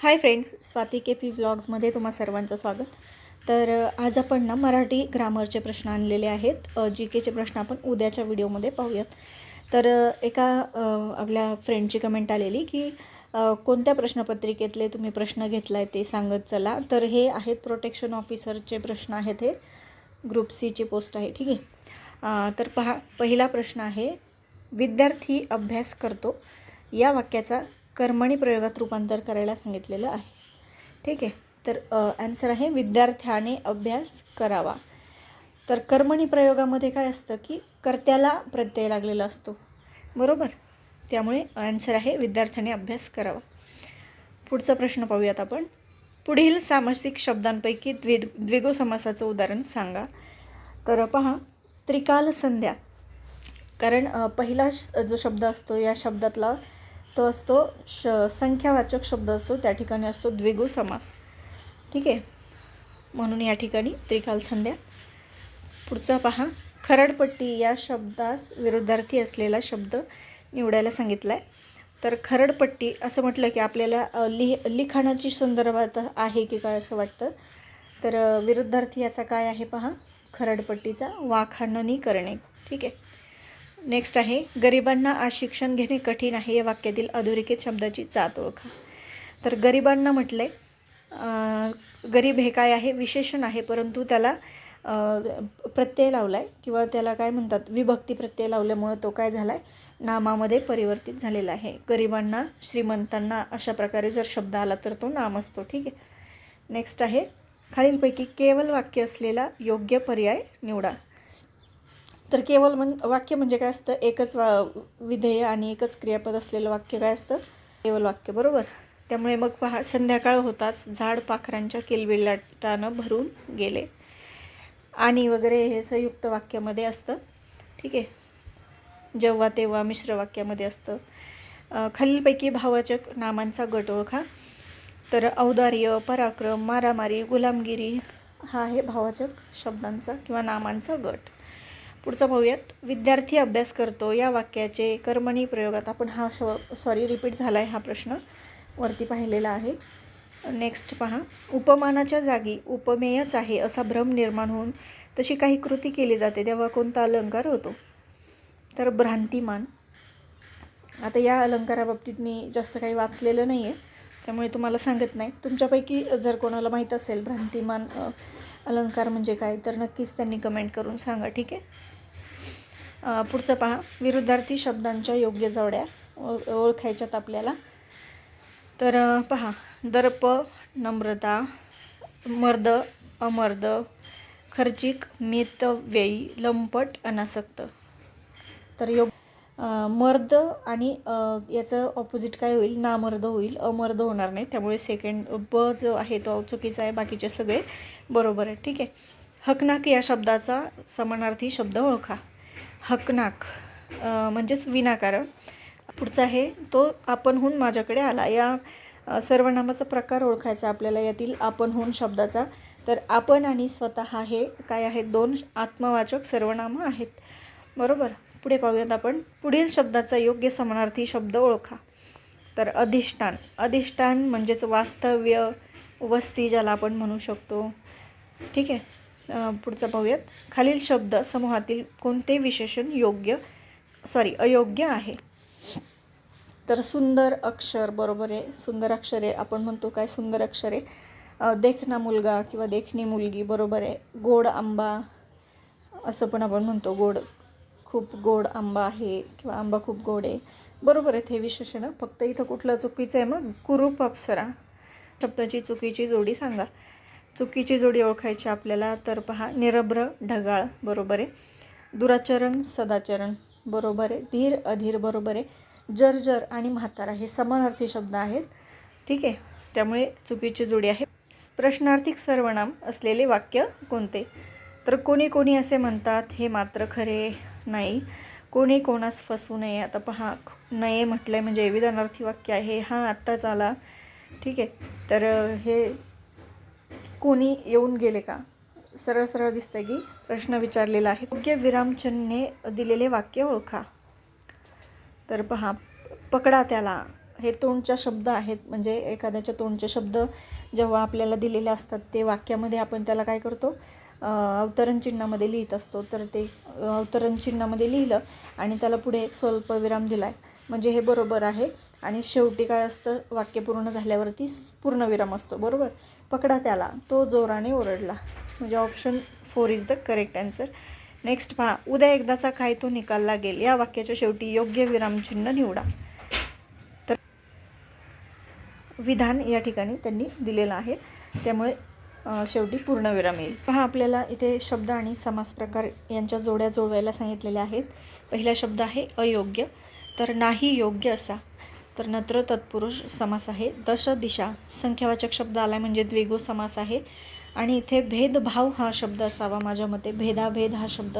Hi friends Swati K P व्लॉग्समध्ये तुम्हा सर्वांचं स्वागत. तर आज आपण ना मराठी ग्रामरचे प्रश्न आणलेले आहेत. जी केचे प्रश्न आपण उद्याच्या व्हिडिओमध्ये पाहूयात. तर एका आपल्या फ्रेंडची कमेंट आलेली की कोणत्या प्रश्नपत्रिकेतले तुम्ही प्रश्न घेतला आहे ते सांगत चला. तर हे आहेत प्रोटेक्शन ऑफिसरचे प्रश्न आहेत हे. ग्रुप सीची पोस्ट आहे ठीक आहे? तर पहा पहिला प्रश्न आहे विद्यार्थी अभ्यास करतो. या वाक्याचा कर्मणी प्रयोगात रूपांतर करायला सांगितलेलं आहे. ठीक आहे. तर ॲन्सर आहे विद्यार्थ्याने अभ्यास करावा. तर कर्मणी प्रयोगामध्ये काय असतं की कर्त्याला प्रत्यय लागलेला असतो. बरोबर? त्यामुळे ॲन्सर आहे विद्यार्थ्याने अभ्यास करावा. पुढचा प्रश्न पाहूयात आपण. पुढील सामासिक शब्दांपैकी द्वि द्विगो समासाचं उदाहरण सांगा. तर पहा त्रिकाल संध्या कारण पहिला श- जो शब्द असतो या शब्दातला तो असतो श संख्यावाचक शब्द असतो त्या ठिकाणी असतो द्विगु समास. ठीक आहे? म्हणून या ठिकाणी त्रिकाल संध्या. पुढचा पहा. खरडपट्टी या शब्दास विरुद्धार्थी असलेला शब्द निवडायला सांगितला आहे तर खरडपट्टी असं म्हटलं की आपल्याला लिह लिखाणाची संदर्भात आहे की काय असं वाटतं? तर विरुद्धार्थी याचा काय आहे पहा? खरडपट्टीचा वाखाणणी करणे. ठीक आहे? नेक्स्ट आहे गरिबांना आज शिक्षण घेणे कठीण आहे या वाक्यातील अधोरेखित शब्दाची जात ओळखा. तर गरिबांना म्हटले गरीब हे काय आहे? विशेषण आहे परंतु त्याला प्रत्यय लावला आहे किंवा त्याला काय म्हणतात? विभक्ती प्रत्यय लावल्यामुळं तो काय झाला आहे नामामध्ये परिवर्तित झालेला आहे. गरिबांना श्रीमंतांना अशा प्रकारे जर शब्द आला तर तो नाम असतो. ठीक आहे. नेक्स्ट आहे खालीलपैकी केवळ वाक्य असलेला योग्य पर्याय निवडा. तर केवळ म्हण वाक्य म्हणजे काय असतं? एकच वा विधेय आणि एकच क्रियापद असलेलं वाक्य काय असतं? केवळ वाक्य बरोबर? त्यामुळे मग पहा संध्याकाळ होताच झाड पाखरांच्या किलबिलाटानं भरून गेले. आणि वगैरे हे संयुक्त वाक्यामध्ये असतं. ठीक आहे? जेव्हा तेव्हा मिश्र वाक्यामध्ये असतं. खालीलपैकी भावाचक नामांचा गट ओळखा. तर औदार्य पराक्रम मारामारी गुलामगिरी हा आहे भावाचक शब्दांचा किंवा नामांचा गट. पुढचा पाहूयात. विद्यार्थी अभ्यास करतो. या वाक्याचे कर्मणी प्रयोगात आपण हा शॉ सॉरी रिपीट झाला आहे हा प्रश्न वरती पाहिलेला आहे. नेक्स्ट पहा. उपमानाच्या जागी उपमेयच आहे असा भ्रम निर्माण होऊन तशी काही कृती केली जाते तेव्हा कोणता अलंकार होतो? तर भ्रांतिमान. आता या अलंकाराबाबतीत मी जास्त काही वाचलेलं नाही आहे त्यामुळे तुम्हाला सांगत नाही. तुमच्यापैकी जर कोणाला माहीत असेल भ्रांतिमान अलंकार म्हणजे काय? तर नक्कीच त्यांनी कमेंट करून सांगा ठीक आहे? पुढचं पहा. विरुद्धार्थी शब्दांच्या योग्य जोड्या ओळ- ओळखायच्यात आपल्याला. तर पहा. दर्प नम्रता मर्द अमर्द खर्चिक मितव्ययी लंपट अनासक्त. तर योग मर्द आणि याचं ऑपोजिट काय होईल? नामर्द होईल. अमर्द होणार नाही. त्यामुळे सेकंड ब जो आहे तो चुकीचा आहे. बाकीचे सगळे बरोबर आहे ठीक आहे. हकनाक या शब्दाचा समानार्थी शब्द ओळखा. हकनाक म्हणजेच विनाकारण. पुढचा आहे तो आपणहून माझ्याकडे आला. या सर्वनामाचा प्रकार ओळखायचा आपल्याला. यातील आपणहून शब्दाचा. तर आपण आणि स्वतः हे काय आहेत? दोन आत्मवाचक सर्वनामं आहेत. बरोबर? पुढे पाहूयात आपण. पुढील शब्दाचा योग्य समानार्थी शब्द ओळखा. तर अधिष्ठान. अधिष्ठान म्हणजेच वास्तव्य वस्ती ज्याला आपण म्हणू शकतो. ठीक आहे? पुढचं पुढचा पाहूयात. खालील शब्द समूहातील कोणते विशेषण योग्य सॉरी अयोग्य आहे? तर सुंदर अक्षर बरोबर आहे. सुंदर अक्षरे आपण म्हणतो काय सुंदर अक्षरे? देखना मुलगा किंवा देखणी मुलगी बरोबर आहे. गोड आंबा असं पण आपण म्हणतो. गोड खूप गोड आंबा आहे किंवा आंबा खूप गोड आहे. बरोबर आहेत हे विशेषणं. फक्त इथं कुठलं चुकीचं आहे मग? कुरूप अप्सरा शब्दाची चुकीची जोडी सांगा. चुकीची जोडी ओळखायची आपल्याला तर पहा निरभ्र ढगाळ. बरोबर आहे. दुराचरण सदाचरण. बरोबर आहे. धीर अधीर. बरोबर आहे. जर्जर आणि म्हातारा हे समानार्थी शब्द आहेत. ठीक आहे? त्यामुळे चुकीची जोडी आहे. प्रश्नार्थिक सर्वनाम असलेले वाक्य कोणते? तर कोणी कोणी असे म्हणतात हे मात्र खरे. नाही. कोणी कोणास फसू नये. आता पहा नये म्हटलं आहे म्हणजे विधानार्थी वाक्य आहे. हा आत्ताच आला. ठीक आहे. तर हे कोणी येऊन गेले का? सरळ सरळ दिसतंय की प्रश्न विचारलेला आहे. योग्य विरामचंदने दिलेले वाक्य ओळखा. तर पहा पकडा त्याला. हे तोंडच्या शब्द आहेत. म्हणजे एखाद्याच्या तोंडचे शब्द जेव्हा आपल्याला दिलेले असतात ते वाक्यामध्ये आपण त्याला काय करतो? अवतरण चिन्हामध्ये लिहित असतो. तर ते अवतरण चिन्हामध्ये लिहिलं आणि त्याला पुढे एक स्वल्पविराम दिला आहे म्हणजे हे बरोबर आहे. आणि शेवटी काय असतं? वाक्य पूर्ण झाल्यावरती पूर्णविराम असतो. बरोबर? पकडा त्याला. तो जोराने ओरडला. म्हणजे option four is the correct answer. Next पहा. उद्या एकदाचा काय तो निकाल लागेल? या वाक्याच्या शेवटी योग्य विरामचिन्ह निवडा. तर विधान या ठिकाणी त्यांनी दिलेलं आहे. त्यामुळे शेवटी पूर्णविराम येईल. पहा आपल्याला इथे शब्द आणि समास प्रकार यांच्या जोड्या जोडवायला सांगितलेल्या आहेत. पहिला शब्द आहे अयोग्य. तर नाही योग्य असा. तर नत्र तत्पुरुष समास आहे. दश दिशा. संख्यावाचक शब्द आला म्हणजे द्विगु समास आहे. आणि इथे भेदभाव हा शब्द असावा माझ्या मते. भेदाभेद हा शब्द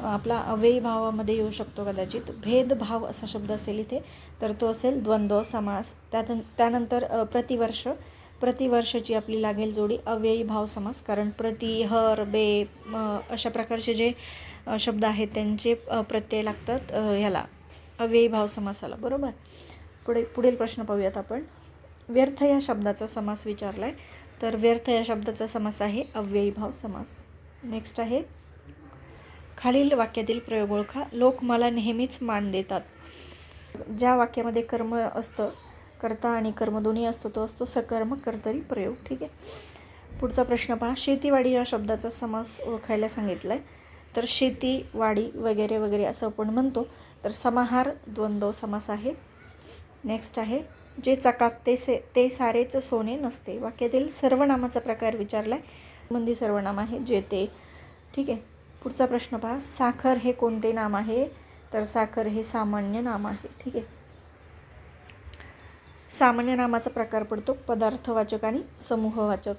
आपला अव्ययभावामध्ये येऊ शकतो कदाचित. भेदभाव असा शब्द असेल इथे. तर तो असेल द्वंद्व समास. त्यात त्यानंतर प्रतिवर्ष. प्रतिवर्षाची आपली लागेल जोडी अव्ययी भाव समास कारण प्रति हर बे अशा प्रकारचे जे शब्द आहेत त्यांचे प्रत्यय लागतात ह्याला. अव्ययी भाव समासाला बरोबर? पुढे पुढील प्रश्न पाहूयात आपण. व्यर्थ या शब्दाचा समास विचारला आहे तर व्यर्थ या शब्दाचा समास आहे अव्ययी भाव समास. नेक्स्ट आहे. खालील वाक्यातील प्रयोग ओळखा. लोक मला नेहमीच मान देतात. ज्या वाक्यामध्ये कर्म असतं कर्ता आणि कर्म दोन्ही असतो तो असतो सकर्म कर्तरी प्रयोग. ठीक आहे? पुढचा प्रश्न पहा. शेतीवाडी या शब्दाचा समास ओळखायला सांगितला आहे तर शेती वाडी वगैरे वगैरे असं आपण म्हणतो. तर समाहार द्वंद्व समास आहे. नेक्स्ट आहे. जे चकाकते से ते सारेच सोने नसते. वाक्यातील सर्वनामाचा प्रकार विचारला आहे मंदी सर्वनाम आहे. जे ते. ठीक आहे? पुढचा प्रश्न पहा. साखर हे कोणते नाम आहे? तर साखर हे सामान्य नाम आहे. ठीक आहे? सामान्य नामाचा प्रकार पडतो पदार्थवाचक आणि समूहवाचक.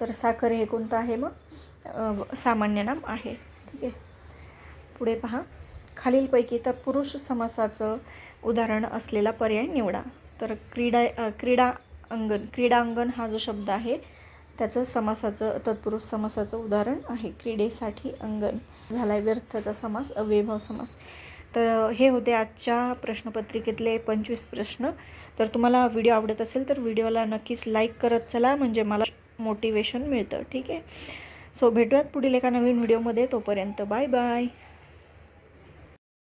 तर साखर हे कोणतं आहे मग? सामान्य नाम आहे. ठीक आहे. पुढे पहा. खालीलपैकी तर पुरुष समासाचं उदाहरण असलेला पर्याय निवडा. तर क्रीडा क्रीडा अंगण क्रीडांगण हा जो शब्द आहे त्याचं समासाचं तत्पुरुष समासाचं उदाहरण आहे. क्रीडेसाठी अंगण. झाला आहे व्यर्थचा समास अवैभव समास. तर हे होते आजच्या प्रश्नपत्रिकेतले पंचवीस प्रश्न. तर तुम्हाला व्हिडिओ आवडत असेल तर व्हिडिओला नक्कीच लाईक करत चला म्हणजे मला मोटिवेशन मिळतं ठीक आहे? सो भेटूयात पुढील एका नवीन व्हिडिओमध्ये. तोपर्यंत बाय बाय